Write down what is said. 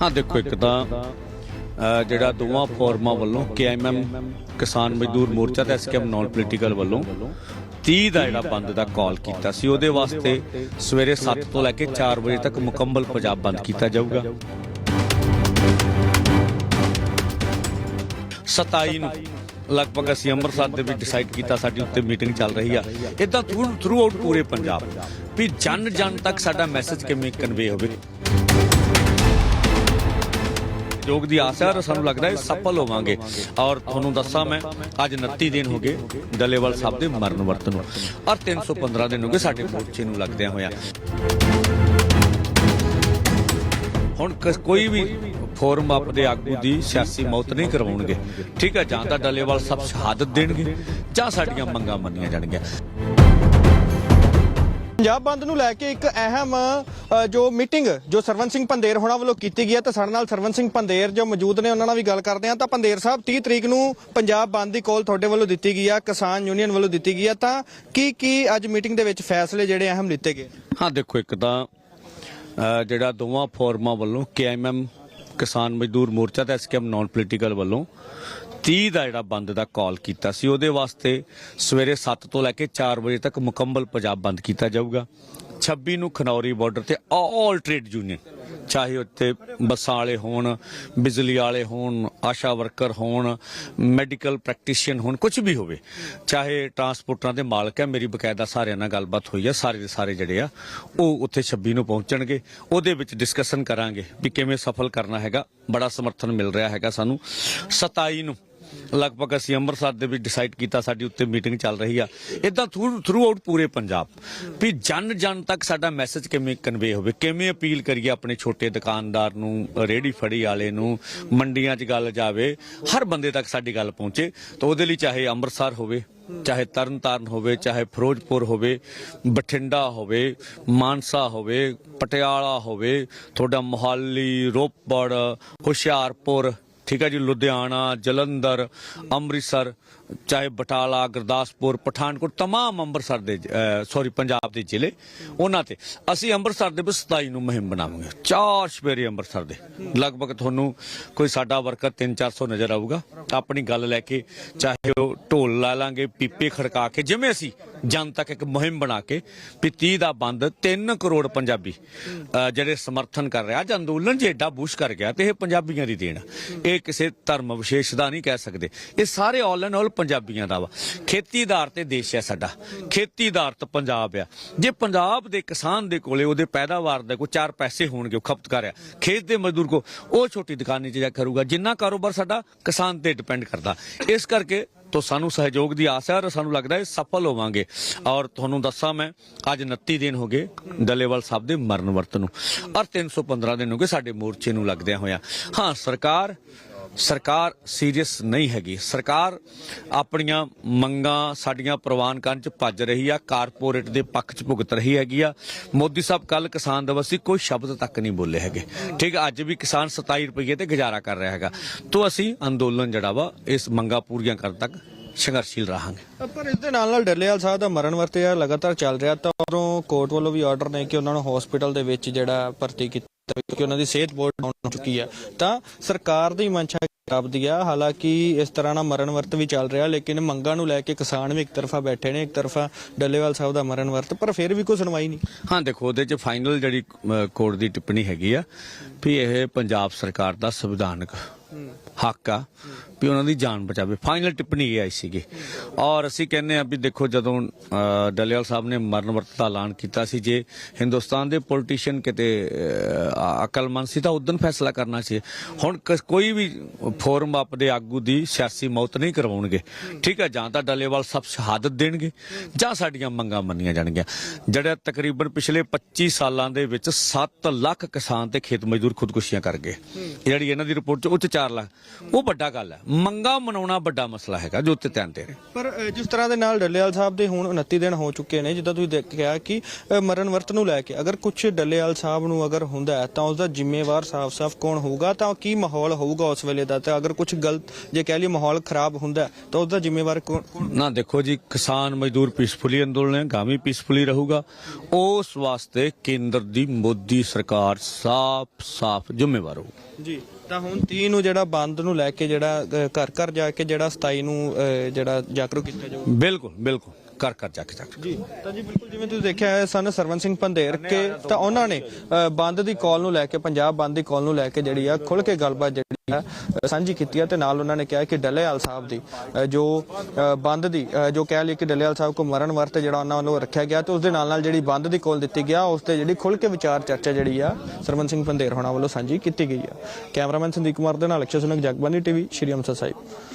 ਹਾਂ, ਦੇਖੋ ਇੱਕ ਤਾਂ ਜਿਹੜਾ ਦੋਵਾਂ ਫੋਰਮਾਂ ਵੱਲੋਂ ਕੇਐਮਐਮ ਕਿਸਾਨ ਮਜ਼ਦੂਰ ਮੋਰਚਾ ਤੇ ਐਸਕੇਐਮ ਨਾਨ ਪੋਲੀਟੀਕਲ ਵੱਲੋਂ 30 ਦਾ ਜਿਹੜਾ ਬੰਦ ਦਾ ਕਾਲ ਕੀਤਾ ਸੀ, ਉਹਦੇ ਵਾਸਤੇ ਸਵੇਰੇ 7 ਤੋਂ ਲੈ ਕੇ 4 ਵਜੇ ਤੱਕ ਮੁਕੰਮਲ ਪੰਜਾਬ ਬੰਦ ਕੀਤਾ ਜਾਊਗਾ। 27 ਨੂੰ ਲਗਭਗ ਅਸੀਂ ਅੰਮ੍ਰਿਤਸਰ ਦੇ ਵਿੱਚ ਡਿਸਾਈਡ ਕੀਤਾ, ਸਾਡੀ ਉੱਤੇ ਮੀਟਿੰਗ ਚੱਲ ਰਹੀ ਆ। ਇਦਾਂ ਥਰੂ ਆਊਟ ਪੂਰੇ ਪੰਜਾਬ ਵੀ ਜਨ ਜਨ ਤੱਕ ਸਾਡਾ ਮੈਸੇਜ ਕਿਵੇਂ ਕਨਵੇ ਹੋਵੇ ਯੋਗ ਦੀ ਆਸ ਹੈ ਔਰ ਸਾਨੂੰ ਲੱਗਦਾ ਹੈ ਸਫਲ ਹੋਵਾਂਗੇ। ਔਰ ਤੁਹਾਨੂੰ ਦੱਸਾਂ ਮੈਂ, ਅੱਜ 29 ਦਿਨ ਹੋ ਗਏ ਡੱਲੇਵਾਲ ਸਾਹਿਬ ਦੇ ਮਰਨ ਵਰਤ ਨੂੰ। ਔਰ 315 ਦਿਨ ਹੋ ਗਏ ਸਾਡੇ ਮੋਰਚੇ ਨੂੰ ਲੱਗਦਿਆਂ ਹੋਇਆ। ਹੁਣ ਕੋਈ ਵੀ ਫੋਰਮ ਆਪ ਦੇ ਆਗੂ ਦੀ ਸਿਆਸੀ ਮੌਤ ਨਹੀਂ ਕਰਵਾਉਣਗੇ। ਠੀਕ ਹੈ, ਜਾਂ ਤਾਂ ਡੱਲੇਵਾਲ ਸਾਹਿਬ ਸ਼ਹਾਦਤ ਦੇਣਗੇ ਜਾਂ ਸਾਡੀਆਂ ਮੰਗਾਂ ਮੰਨੀਆਂ ਜਾਣਗੀਆਂ। ਪੰਜਾਬ ਬੰਦ ਨੂੰ ਲੈ ਕੇ ਇੱਕ ਅਹਿਮ ਜੋ ਮੀਟਿੰਗ, ਜੋ ਸਰਵਨ ਸਿੰਘ ਪੰਦੇਰ ਹੋਣਾ ਵੱਲੋਂ ਕੀਤੀ ਗਈ ਹੈ, ਤਾਂ ਸਾਡੇ ਨਾਲ ਸਰਵਨ ਸਿੰਘ ਪੰਦੇਰ ਜੋ ਮੌਜੂਦ ਨੇ, ਉਹਨਾਂ ਨਾਲ ਵੀ ਗੱਲ ਕਰਦੇ ਹਾਂ। ਤਾਂ ਪੰਦੇਰ ਸਾਹਿਬ 30 ਤਰੀਕ ਨੂੰ ਪੰਜਾਬ ਬੰਦ ਦੀ ਕਾਲ ਤੁਹਾਡੇ ਵੱਲੋਂ ਦਿੱਤੀ ਗਈ ਆ, ਕਿਸਾਨ ਯੂਨੀਅਨ ਵੱਲੋਂ ਦਿੱਤੀ ਗਈ ਆ, ਤਾਂ ਕੀ ਕੀ ਅੱਜ ਮੀਟਿੰਗ ਦੇ ਵਿੱਚ ਫੈਸਲੇ ਜਿਹੜੇ ਅਹਿਮ ਲਿੱਤੇ ਗਏ? ਹਾਂ, ਦੇਖੋ, ਇੱਕ ਤਾਂ ਜਿਹੜਾ ਦੋਵਾਂ ਫੋਰਮਾਂ ਵੱਲੋਂ ਕੇਐਮਐਮ ਕਿਸਾਨ ਮਜ਼ਦੂਰ ਮੋਰਚਾ ਤੇ ਐਸਕੇਐਮ ਨਾਨ ਪੋਲੀਟੀਕਲ ਵੱਲੋਂ 30 ਦਾ ਜਿਹੜਾ ਬੰਦ ਦਾ ਕਾਲ ਕੀਤਾ ਸੀ, ਉਹਦੇ ਵਾਸਤੇ ਸਵੇਰੇ 7 ਤੋਂ ਲੈ ਕੇ 4 ਵਜੇ ਤੱਕ ਮੁਕੰਮਲ ਪੰਜਾਬ ਬੰਦ ਕੀਤਾ ਜਾਊਗਾ। 26 ਨੂੰ ਖਨੌਰੀ ਬਾਰਡਰ ਤੇ ਆਲ ਟ੍ਰੇਡ ਯੂਨੀਅਨ ਚਾਹੇ ਉੱਥੇ ਬੱਸਾਂ ਵਾਲੇ ਹੋਣ, ਬਿਜਲੀ ਵਾਲੇ ਹੋਣ, ਆਸ਼ਾ ਵਰਕਰ ਹੋਣ ਮੈਡੀਕਲ ਪ੍ਰੈਕਟੀਸ਼ੀਅਨ ਹੋਣ ਕੁਝ ਵੀ ਹੋਵੇ, ਚਾਹੇ ਟਰਾਂਸਪੋਰਟਰਾਂ ਦੇ ਮਾਲਕ ਹੈ ਮੇਰੀ ਬਕਾਇਦਾ ਸਾਰਿਆਂ ਨਾਲ ਗੱਲਬਾਤ ਹੋਈ ਹੈ ਸਾਰੇ ਦੇ ਸਾਰੇ ਜਿਹੜੇ ਆ, ਉਹ ਉੱਥੇ 26 ਨੂੰ ਪਹੁੰਚਣਗੇ, ਉਹਦੇ ਵਿੱਚ ਡਿਸਕਸ਼ਨ ਕਰਾਂਗੇ ਵੀ ਕਿਵੇਂ ਸਫਲ ਕਰਨਾ ਹੈਗਾ, ਬੜਾ ਸਮਰਥਨ ਮਿਲ ਰਿਹਾ ਹੈਗਾ ਸਾਨੂੰ। 27 ਨੂੰ ਲਗਭਗ ਅਸੀਂ ਅੰਮ੍ਰਿਤਸਰ ਦੇ ਵਿੱਚ ਡਿਸਾਈਡ ਕੀਤਾ, ਸਾਡੀ ਉੱਤੇ ਮੀਟਿੰਗ ਚੱਲ ਰਹੀ ਆ। ਇਦਾਂ ਥਰੂ ਆਊਟ ਪੂਰੇ ਪੰਜਾਬ, ਵੀ ਜਨ ਜਨ ਤੱਕ ਸਾਡਾ ਮੈਸੇਜ ਕਿਵੇਂ ਕਨਵੇ ਹੋਵੇ, ਕਿਵੇਂ ਅਪੀਲ ਕਰੀਏ ਆਪਣੇ ਛੋਟੇ ਦੁਕਾਨਦਾਰ ਨੂੰ ਰੇੜੀ ਫੜੀ ਵਾਲੇ ਨੂੰ, ਮੰਡੀਆਂ 'ਚ ਗੱਲ ਜਾਵੇ, ਹਰ ਬੰਦੇ ਤੱਕ ਸਾਡੀ ਗੱਲ ਪਹੁੰਚੇ। ਤਾਂ ਉਹਦੇ ਲਈ ਚਾਹੇ ਅੰਮ੍ਰਿਤਸਰ ਹੋਵੇ, ਚਾਹੇ ਤਰਨਤਾਰਨ ਹੋਵੇ, ਚਾਹੇ ਫਿਰੋਜ਼ਪੁਰ ਹੋਵੇ, ਬਠਿੰਡਾ ਹੋਵੇ, ਮਾਨਸਾ ਹੋਵੇ, ਪਟਿਆਲਾ ਹੋਵੇ, ਤੁਹਾਡਾ ਮੁਹਾਲੀ, ਰੋਪੜ, ਹੁਸ਼ਿਆਰਪੁਰ ਠੀਕ ਹੈ ਜੀ ਲੁਧਿਆਣਾ ਜਲੰਧਰ ਅੰਮ੍ਰਿਤਸਰ ਚਾਹੇ ਬਟਾਲਾ ਗੁਰਦਾਸਪੁਰ ਪਠਾਨਕੋਟ तमाम ਅੰਮ੍ਰਿਤਸਰ ਦੇ ਸੌਰੀ ਪੰਜਾਬ ਦੇ ਜ਼ਿਲ੍ਹੇ ਉਹਨਾਂ ਤੇ ਅਸੀਂ ਅੰਮ੍ਰਿਤਸਰ ਦੇ ਵਿੱਚ 27 ਨੂੰ ਮੁਹਿੰਮ ਬਣਾਵਾਂਗੇ ਚਾਰ ਸਵੇਰੇ ਅੰਮ੍ਰਿਤਸਰ ਦੇ ਲਗਭਗ ਤੁਹਾਨੂੰ ਕੋਈ ਸਾਡਾ ਵਰਕਰ 3-400 ਨਜ਼ਰ ਆਊਗਾ ਆਪਣੀ ਗੱਲ ਲੈ ਕੇ ਚਾਹੇ ਉਹ ਢੋਲ ਲਾ ਲਾਂਗੇ ਪੀਪੇ ਖੜਕਾ ਕੇ ਜਿਵੇਂ ਅਸੀਂ ਜਨ ਤੱਕ ਇੱਕ ਮੁਹਿੰਮ ਬਣਾ ਕੇ ਵੀ 30 ਦਾ ਬੰਦ 3 ਕਰੋੜ ਪੰਜਾਬੀ ਅਹ, ਜਿਹੜੇ ਸਮਰਥਨ ਕਰ ਰਿਹਾ ਅੱਜ ਅੰਦੋਲਨ ਜੇ ਏਡਾ ਬੂਸ਼ ਕਰ ਗਿਆ ਤੇ ਇਹ ਪੰਜਾਬੀਆਂ ਦੀ ਦੇਣ ਆ। ਇਹ ਕਿਸੇ ਧਰਮ ਵਿਸ਼ੇਸ਼ ਦਾ ਨਹੀਂ ਕਹਿ ਸਕਦੇ ਇਹ ਸਾਰੇ ਆਲ ਐਂਡ ਆਲ ਪੰਜਾਬੀਆਂ ਦਾ ਵਾ। ਖੇਤੀ ਆਧਾਰ ਤੇ ਦੇਸ਼ ਹੈ ਸਾਡਾ। ਖੇਤੀ ਆਧਾਰਤ ਪੰਜਾਬ ਆ। ਜੇ ਪੰਜਾਬ ਦੇ ਕਿਸਾਨ ਦੇ ਕੋਲੇ ਉਹਦੇ ਪੈਦਾਵਾਰ ਦੇ ਕੋਈ ਚਾਰ ਪੈਸੇ ਹੋਣਗੇ, ਉਹ ਖਪਤਕਾਰ ਆ। ਖੇਤ ਦੇ ਮਜ਼ਦੂਰ ਕੋ ਉਹ ਛੋਟੀ ਦੁਕਾਨੇ 'ਚ ਜਾ ਕਰੂਗਾ। ਜਿੰਨਾ ਕਾਰੋਬਾਰ ਸਾਡਾ ਕਿਸਾਨ ਤੇ ਡਿਪੈਂਡ ਕਰਦਾ। ਇਸ ਕਰਕੇ ਤੋਂ ਸਾਨੂੰ ਸਹਿਯੋਗ ਦੀ ਆਸ ਹੈ ਔਰ ਸਾਨੂੰ ਲੱਗਦਾ ਹੈ ਸਫਲ ਹੋਵਾਂਗੇ। ਔਰ ਤੁਹਾਨੂੰ ਦੱਸਾਂ ਮੈਂ, ਅੱਜ 29 ਦਿਨ ਹੋ ਗਏ ਦਲੇਵਾਲ ਸਾਹਿਬ ਦੇ ਮਰਨ ਵਰਤ ਨੂੰ। ਔਰ 315 ਦਿਨ ਹੋ ਗਏ ਸਾਡੇ ਮੋਰਚੇ ਨੂੰ ਲੱਗਦਿਆਂ ਹੋਇਆ। ਹਾਂ, ਸਰਕਾਰ ਸਰਕਾਰ ਸੀਰੀਅਸ ਨਹੀਂ ਹੈਗੀ। ਸਰਕਾਰ ਆਪਣੀਆਂ ਮੰਗਾਂ ਸਾਡੀਆਂ ਪ੍ਰਵਾਨ ਕਰਨ ਚ ਭੱਜ ਰਹੀ ਆ, ਕਾਰਪੋਰੇਟ ਦੇ ਪੱਖ ਚ ਭੁਗਤ ਰਹੀ ਹੈਗੀ ਆ। ਮੋਦੀ ਸਾਹਿਬ ਕੱਲ ਕਿਸਾਨ ਦਿਵਸ ਸੀ, ਕੋਈ ਸ਼ਬਦ ਤੱਕ ਨਹੀਂ ਬੋਲੇ ਹੈਗੇ। ਠੀਕ ਅੱਜ ਵੀ ਕਿਸਾਨ 27 ਰੁਪਏ ਤੇ ਗੁਜ਼ਾਰਾ ਕਰ ਰਿਹਾ ਹੈਗਾ। ਤੋਂ ਅਸੀਂ ਅੰਦੋਲਨ ਜਿਹੜਾ ਵਾ, ਇਸ ਮੰਗਾਂ ਪੂਰੀਆਂ ਕਰਨ ਤੱਕ ਸੰਘਰਸ਼ੀਲ ਰਹਾਂਗੇ। ਪਰ ਇਸ ਦੇ ਨਾਲ ਨਾਲ ਡੱਲੇਵਾਲ ਸਾਹਿਬ ਦਾ ਮਰਨ ਵਰਤ ਲਗਾਤਾਰ ਚੱਲ ਰਿਹਾ, ਤਾਂ ਉਦੋਂ ਕੋਰਟ ਵੱਲੋਂ ਵੀ ਆਰਡਰ ਨੇ ਕਿ ਉਹਨਾਂ ਨੂੰ ਹਸਪੀਟਲ ਦੇ ਵਿੱਚ ਜਿਹੜਾ ਭਰਤੀ ਕੀਤਾ ਕਿਉਂਕਿ ਉਹਨਾਂ ਦੀ ਸਿਹਤ ਬਹੁਤ ਡਾਊਨ ਹੋ ਚੁੱਕੀ ਹੈ ਤਾਂ ਸਰਕਾਰ ਦੀ ਮਨਸ਼ਾ ਰੱਬਦੀ ਆ, ਹਾਲਾਂਕਿ ਇਸ ਤਰ੍ਹਾਂ ਨਾਲ ਮਰਨ ਵਰਤ ਵੀ ਚੱਲ ਰਿਹਾ, ਲੇਕਿਨ ਮੰਗਾਂ ਨੂੰ ਲੈ ਕੇ ਕਿਸਾਨ ਵੀ ਇੱਕ ਤਰਫਾ ਬੈਠੇ ਨੇ, ਇੱਕ ਤਰਫਾ ਡੱਲੇਵਾਲ ਸਾਹਿਬ ਦਾ ਮਰਨ ਵਰਤ, ਪਰ ਫਿਰ ਵੀ ਕੋਈ ਸੁਣਵਾਈ ਨਹੀਂ। ਹਾਂ, ਦੇਖੋ, ਉਹਦੇ ਚ ਫਾਈਨਲ ਜਿਹੜੀ ਕੋਰਟ ਦੀ ਟਿੱਪਣੀ ਹੈਗੀ ਆ ਵੀ ਇਹ ਪੰਜਾਬ ਸਰਕਾਰ ਦਾ ਸੰਵਿਧਾਨਕ ਹੱਕ ਆ। ਵੀ ਉਹਨਾਂ ਦੀ ਜਾਨ ਬਚਾਵੇ। ਫਾਈਨਲ ਟਿੱਪਣੀ ਇਹ ਆਈ ਸੀਗੀ। ਔਰ ਅਸੀਂ ਕਹਿੰਦੇ ਆ ਵੀ ਦੇਖੋ ਜਦੋਂ ਡੱਲੇਵਾਲ ਸਾਹਿਬ ਨੇ ਮਰਨ ਵਰਤ ਦਾ ਐਲਾਨ ਕੀਤਾ ਸੀ ਜੇ ਹਿੰਦੁਸਤਾਨ ਦੇ ਪੋਲੀਟੀਸ਼ੀਅਨ ਕਿਤੇ ਅਕਲਮੰਦ ਸੀ ਤਾਂ ਉਦੋਂ ਫੈਸਲਾ ਕਰਨਾ ਸੀ। ਹੁਣ ਕੋਈ ਵੀ ਫੋਰਮ ਆਪਦੇ ਆਗੂ ਦੀ ਸਿਆਸੀ ਮੌਤ ਨਹੀਂ ਕਰਵਾਉਣਗੇ। ਠੀਕ ਹੈ ਜਾਂ ਤਾਂ ਡੱਲੇਵਾਲ ਸਾਹਿਬ ਸ਼ਹਾਦਤ ਦੇਣਗੇ ਜਾਂ ਸਾਡੀਆਂ ਮੰਗਾਂ ਮੰਨੀਆਂ ਜਾਣਗੀਆਂ। ਜਿਹੜਾ ਤਕਰੀਬਨ ਪਿਛਲੇ 25 ਸਾਲਾਂ ਦੇ ਵਿੱਚ 7 ਲੱਖ ਕਿਸਾਨ ਤੇ ਖੇਤ ਮਜ਼ਦੂਰ ਖੁਦਕੁਸ਼ੀਆਂ ਕਰ ਗਏ। ਜਿਹੜੀ ਇਹਨਾਂ ਦੀ ਰਿਪੋਰਟ ਚ ਉਹ ਚ 4 ਲੱਖ। ਉਹ ਵੱਡਾ ਗੱਲ ਹੈ। ਮੰਗਾ ਮਨਾਉਣਾ ਵੱਡਾ ਮਸਲਾ ਹੈਗਾ ਜੋ ਤੇ ਧਿਆਨ ਦੇ ਰਹੇ। ਪਰ ਜਿਸ ਤਰ੍ਹਾਂ ਦੇ ਨਾਲ ਡੱਲੇਵਾਲ ਸਾਹਿਬ ਦੇ ਹੁਣ 29 ਦਿਨ ਹੋ ਚੁੱਕੇ ਨੇ ਜਿੱਦਾਂ ਤੁਸੀਂ ਦੇਖਿਆ ਕਿ ਮਰਨ ਵਰਤ ਨੂੰ ਲੈ ਕੇ ਅਗਰ ਕੁਝ ਡੱਲੇਵਾਲ ਸਾਹਿਬ ਨੂੰ ਅਗਰ ਹੁੰਦਾ ਤਾਂ ਉਸ ਦਾ ਜ਼ਿੰਮੇਵਾਰ ਸਾਫ਼-ਸਾਫ਼ ਕੌਣ ਹੋਊਗਾ? ਤਾਂ ਕੀ ਮਾਹੌਲ ਹੋਊਗਾ ਉਸ ਵੇਲੇ ਦਾ? ਤੇ ਅਗਰ ਕੁਝ ਗਲਤ ਜੇ ਕਹਿ ਲਈ ਮਾਹੌਲ ਖਰਾਬ ਹੁੰਦਾ ਤਾਂ ਉਸ ਦਾ ਜ਼ਿੰਮੇਵਾਰ ਕੌਣ ਨਾ ਦੇਖੋ ਜੀ ਕਿਸਾਨ ਮਜ਼ਦੂਰ ਪੀਸਫੁਲੀ ਅੰਦੋਲਨ ਹੈ ਗਾਮੀ ਪੀਸਫੁਲੀ ਰਹੂਗਾ। ਉਸ ਵਾਸਤੇ ਕੇਂਦਰ ਦੀ ਮੋਦੀ ਸਰਕਾਰ ਸਾਫ਼ ਸਾਫ਼ ਜ਼ਿੰਮੇਵਾਰ ਹੋਊ। ਜੀ। ਤਾਂ ਹੁਣ 30 ਨੂੰ ਜਿਹੜਾ ਬੰਦ ਨੂੰ ਲੈ ਕੇ ਜਿਹੜਾ ਘਰ ਘਰ ਜਾ ਕੇ ਜਿਹੜਾ 27 ਨੂੰ ਅ, ਜਿਹੜਾ ਜਾਗਰੂਕ ਕੀਤਾ ਜਾਊਗਾ। ਬਿਲਕੁਲ ਬਿਲਕੁਲ। ਕਰ ਕਰ ਜਾ ਕੇ ਜਾ ਕੇ। ਜੀ ਤਾਂ ਜੀ ਬਿਲਕੁਲ ਜਿਵੇਂ ਤੁਸੀਂ ਦੇਖਿਆ ਹੈ ਸਨ ਸਰਵਨ ਸਿੰਘ ਪੰਧੇਰ ਕੇ ਤਾਂ ਉਹਨਾਂ ਨੇ ਬੰਦ ਦੀ ਕਾਲ ਨੂੰ ਲੈ ਕੇ ਪੰਜਾਬ ਬੰਦ ਦੀ ਕਾਲ ਨੂੰ ਲੈ ਕੇ ਜਿਹੜੀ ਆ ਖੁੱਲ ਕੇ ਗੱਲਬਾਤ ਜਿਹੜੀ ਆ ਸਾਂਝੀ ਕੀਤੀ ਹੈ ਤੇ ਨਾਲ ਉਹਨਾਂ ਨੇ ਕਿਹਾ ਕਿ ਡੱਲੇਵਾਲ ਸਾਹਿਬ ਦੀ ਜੋ ਬੰਦ ਦੀ ਜੋ ਕਹਿ ਲਈ ਕਿ ਡੱਲੇਵਾਲ ਸਾਹਿਬ ਕੋ ਮਰਨ ਵਰਤ ਜਿਹੜਾ ਉਹਨਾਂ ਵੱਲੋਂ ਰੱਖਿਆ ਗਿਆ ਤੇ ਉਸ ਦੇ ਨਾਲ ਨਾਲ ਜਿਹੜੀ ਬੰਦ ਦੀ ਕਾਲ ਦਿੱਤੀ ਗਿਆ ਉਸ ਤੇ ਜਿਹੜੀ ਖੁੱਲ ਕੇ ਵਿਚਾਰ ਚਰਚਾ ਜਿਹੜੀ ਆ ਸਰਵਨ ਸਿੰਘ ਪੰਧੇਰ ਹੋਣਾ ਵੱਲੋਂ ਸਾਂਝੀ ਕੀਤੀ ਗਈ ਆ। ਕੈਮਰਾਮੈਨ ਸੰਦੀਪ ਕੁਮਾਰ ਦੇ ਨਾਲ ਅਕਸ਼ੈ ਸੁਨਕ ਜਗਬਾਨੀ ਟੀਵੀ ਸ਼੍ਰੀ ਅੰਮ੍ਰਿਤਸਰ ਸਾਹਿਬ।